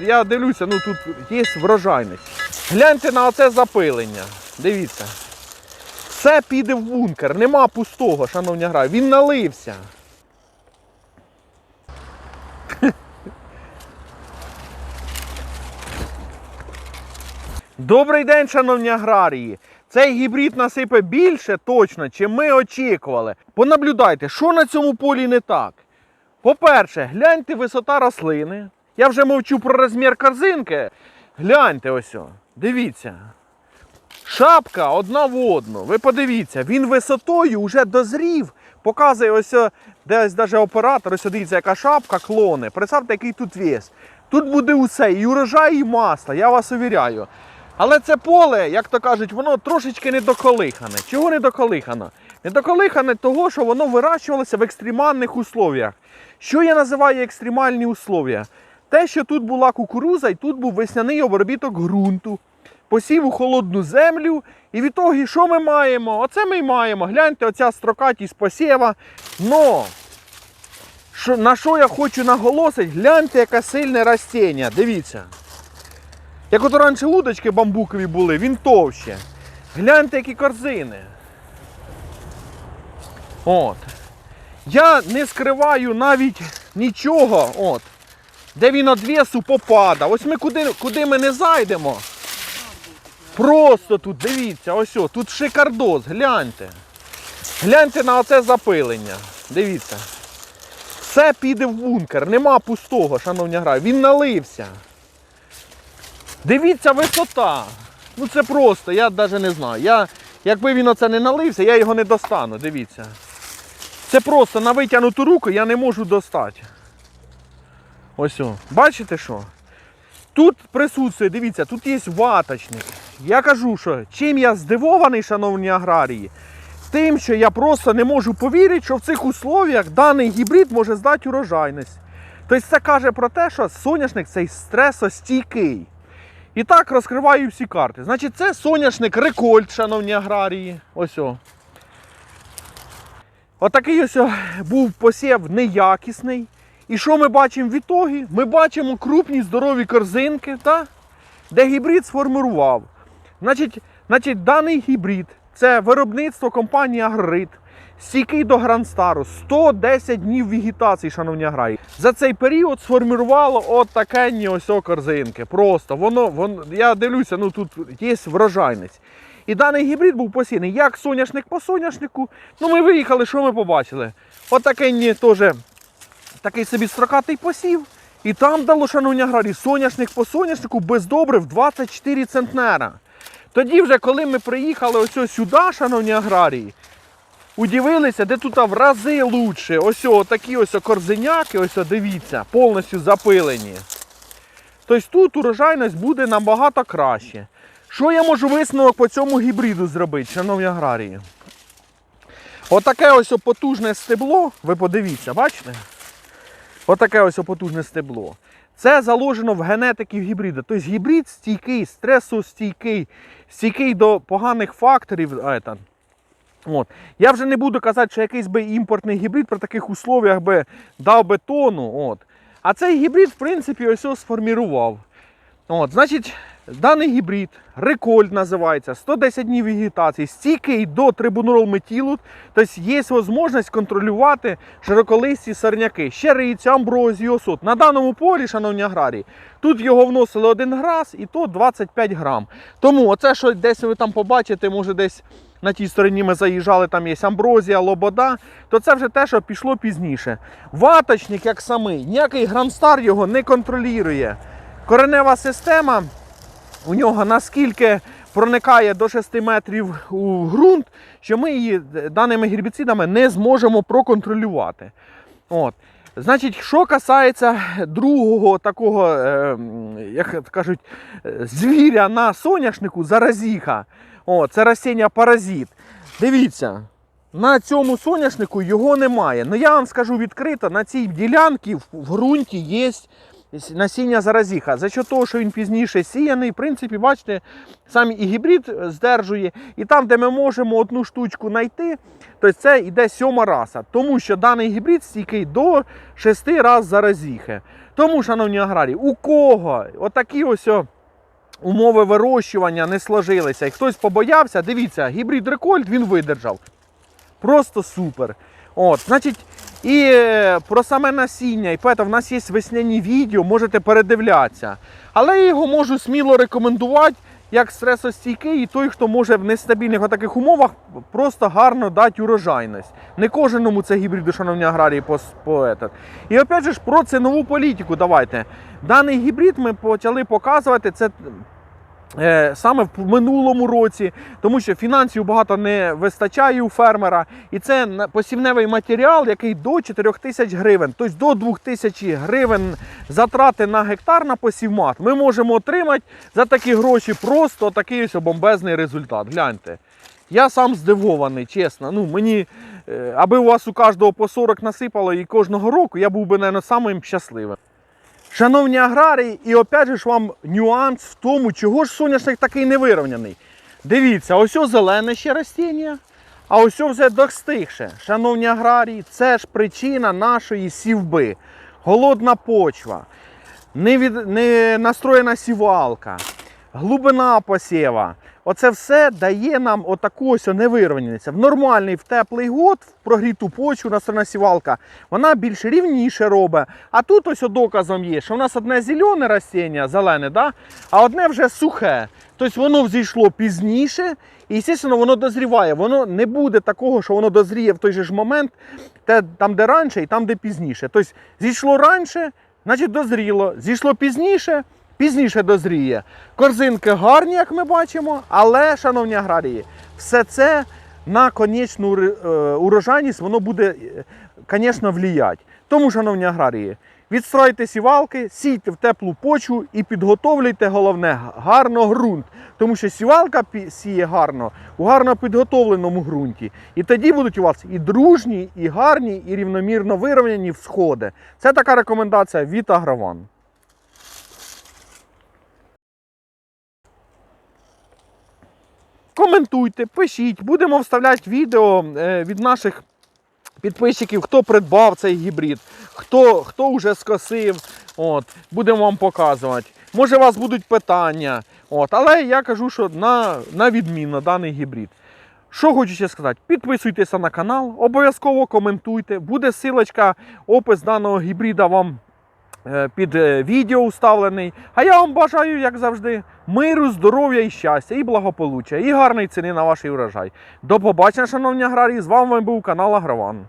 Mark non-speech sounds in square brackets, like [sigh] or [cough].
Я дивлюся, ну тут є врожайність. Гляньте на оце запилення. Дивіться. Все піде в бункер, нема пустого, шановні гра. Він налився. [laughs] Добрий день, шановні аграрії! Цей гібрид насипе більше точно, чим ми очікували. Понаблюдайте, що на цьому полі не так. По-перше, гляньте висота рослини. Я вже мовчу про розмір корзинки. Гляньте ось. Дивіться. Шапка одна в одну. Ви подивіться, він висотою вже дозрів. Показує ось десь даже оператор, ось дивіться, яка шапка клони. Представте, який тут вес. Тут буде усе, і урожай, і масло, я вас увіряю. Але це поле, як то кажуть, воно трошечки недоколихане. Чого недоколихано? Недоколихане того, що воно вирощувалося в екстремальних условіях. Що я називаю екстремальні условия? Те, що тут була кукуруза і тут був весняний обробіток ґрунту, посів у холодну землю. І від того, що ми маємо? Оце ми й маємо. Гляньте, оця строкатість посєва. Но що, на що я хочу наголосити, гляньте, яке сильне растіння. Дивіться. Як от раніше удочки бамбукові були, він товще. Гляньте, які корзини. От. Я не скриваю навіть нічого, от, де він від весу попада. Ось ми куди, куди ми не зайдемо. Просто тут, дивіться, ось о, тут шикардос, гляньте. Гляньте на оце запилення. Дивіться. Все піде в бункер, нема пустого, шановні гра. Він налився. Дивіться висота. Ну це просто, я навіть не знаю. Я, якби він оце не налився, я його не достану. Дивіться. Це просто на витягнуту руку я не можу достати. Ось. Бачите що? Тут присутствує, дивіться, тут є ваточник. Я кажу, що чим я здивований, шановні аграрії, тим, що я просто не можу повірити, що в цих условіях даний гібрид може здати урожайність. Тобто це каже про те, що соняшник цей стресостійкий. І так розкриваю всі карти. Значить, це соняшник рекольт, шановні аграрії. Ось о. Отакий ось був посів неякісний. І що ми бачимо в ітогі? Ми бачимо крупні здорові корзинки, та? де гібрид сформував. Значить, значить, даний гібрид це виробництво компанії Агрит. Стійкий до Грандстару, 110 днів вегетації, шановні аграрії. За цей період сформувало от ось корзинки. Просто воно, воно, я дивлюся, ну тут є врожайність. І даний гібрид був посіяний як соняшник по соняшнику. Ну ми виїхали, що ми побачили? От таке теж такий собі строкатий посів. І там дало, шановні аграрії, соняшник по соняшнику без добрив 24 центнера. Тоді вже, коли ми приїхали ось сюди, шановні аграрії, удивилися, де тут в рази лучше. Ось такі ось корзиняки, ось дивіться, повністю запилені. Тобто тут урожайність буде набагато краще. Що я можу висновок по цьому гібриду зробити, шановні аграрії? Отаке ось потужне стебло, ви подивіться, бачите? Отаке ось потужне стебло. Це заложено в генетики гібрида. Тобто гібрид стійкий, стресостійкий, стійкий до поганих факторів. От. Я вже не буду казати, що якийсь би імпортний гібрид при таких условіях би дав би тону. От. А цей гібрид, в принципі, ось ось сформірував. От, значить, даний гібрид, рекольд називається, 110 днів вегетації, стійкий до трибунол метілу, тобто є можливість контролювати широколисті сорняки, щерицю, амброзію, осот. На даному полі, шановні аграрії, тут його вносили один грас і то 25 грам. Тому оце, що десь ви там побачите, може десь на тій стороні ми заїжджали, там є амброзія, лобода, то це вже те, що пішло пізніше. Ваточник, як самий, ніякий грандстар його не контролює. Коренева система у нього наскільки проникає до 6 метрів у ґрунт, що ми її даними гербіцидами не зможемо проконтролювати. От. Значить, що касається другого такого, е, як кажуть, звіря на соняшнику, заразіха, О, це растіння паразит. Дивіться, на цьому соняшнику його немає. Ну я вам скажу відкрито, на цій ділянці в ґрунті є насіння заразіха. За що того, що він пізніше сіяний, в принципі, бачите, сам і гібрид е, здержує. І там, де ми можемо одну штучку знайти, то це йде сьома раса. Тому що даний гібрид стійкий до 6 раз заразіхи. Тому, шановні аграрії, у кого отакі ось. Умови вирощування не сложилися, і хтось побоявся. Дивіться, гібрид рекольт він видержав. Просто супер. От, значить, і е, про саме насіння, і поэтому в нас є весняні відео, можете передивлятися. Але я його можу сміло рекомендувати як стресостійкий і той, хто може в нестабільних таких умовах просто гарно дати урожайність. Не кожному це гібриду, шановні аграрії, по, по. І опять же ж про цінову політику давайте. Даний гібрид ми почали показувати. Це Саме в минулому році, тому що фінансів багато не вистачає у фермера, і це посівневий матеріал, який до 4 тисяч гривень, тобто до 2 тисяч гривень затрати на гектар на посівмат, ми можемо отримати за такі гроші просто такий ось бомбезний результат. Гляньте. Я сам здивований, чесно. Ну, мені, е, аби у вас у кожного по 40 насипало і кожного року, я був би, мабуть, самим щасливим. Шановні аграрії, і опять же ж вам нюанс в тому, чого ж соняшник такий невирівняний. Дивіться, ось о зелене ще растіння, а ось о вже достигше. Шановні аграрії, це ж причина нашої сівби. Голодна почва, не, від, не настроєна сівалка, глибина посєва. Оце все дає нам отаку ось невирівняність. В нормальний, в теплий год, в прогріту почву настроєна сівалка, вона більш рівніше робить. А тут ось доказом є, що в нас одне зелене растіння, зелене, да? а одне вже сухе. Тобто воно взійшло пізніше, і, звісно, воно дозріває. Воно не буде такого, що воно дозріє в той же ж момент, те, там, де раніше, і там, де пізніше. Тобто зійшло раніше, значить дозріло. Зійшло пізніше, пізніше дозріє. Корзинки гарні, як ми бачимо, але, шановні аграрії, все це на конечну е, урожайність воно буде, звісно, вліяти. Тому, шановні аграрії, відстройте сівалки, сійте в теплу почву і підготовлюйте головне гарно ґрунт. Тому що сівалка сіє гарно у гарно підготовленому ґрунті. І тоді будуть у вас і дружні, і гарні, і рівномірно вирівняні всходи. Це така рекомендація від Агрован. Коментуйте, пишіть, будемо вставляти відео е, від наших підписчиків, хто придбав цей гібрид, хто, хто вже скосив. От, будемо вам показувати. Може, у вас будуть питання. От, але я кажу, що на, на відмінно даний гібрид. Що хочу ще сказати, підписуйтеся на канал, обов'язково коментуйте. Буде силочка, опис даного гібрида вам під е, відео уставлений. А я вам бажаю, як завжди, миру, здоров'я і щастя, і благополуччя, і гарної ціни на ваш урожай. До побачення, шановні аграрії. З вами був канал Агрован.